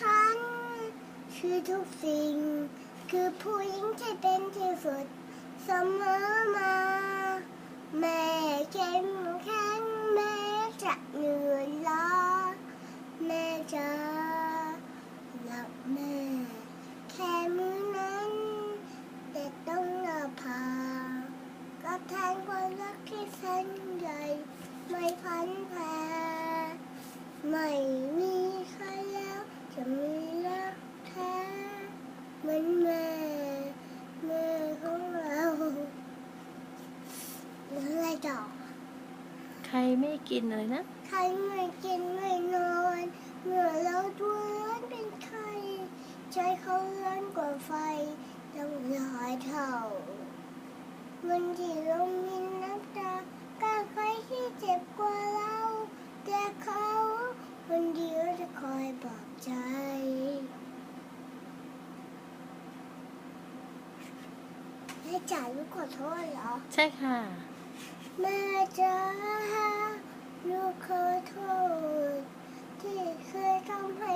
ฉันคือทุกสิ่ง คือผู้หญิงที่เป็นที่สุดเสมอมา แม่เข้มแข็งแม่จะเหนื่อยล้าแม่จะรักแม่ แค่มือนั้นแต่ต้องนภาก็แทนความรักที่แสนใหญ่ไม่พันแปรไม่มีใครแล้วจะมีรักแท้เหมือนแม่ แม่ของเรา แล้วอะไรต่อใครไม่กินอะไรนะ ใครไม่กินไม่นอนเมื่อเราตัวร้อนเป็นไข้ใจเขาร้อนกว่าไฟต้องหลายเท่าวันที่เรามีน้ำตาก็ใครที่เจ็บกว่าเรา แต่เขาคนเดียวจะคอยปลอบใจแม่จ๋าลูกขอโทษเหรอ ใช่ค่ะแม่ จ๋าลูกขอโทษที่เคยทำให้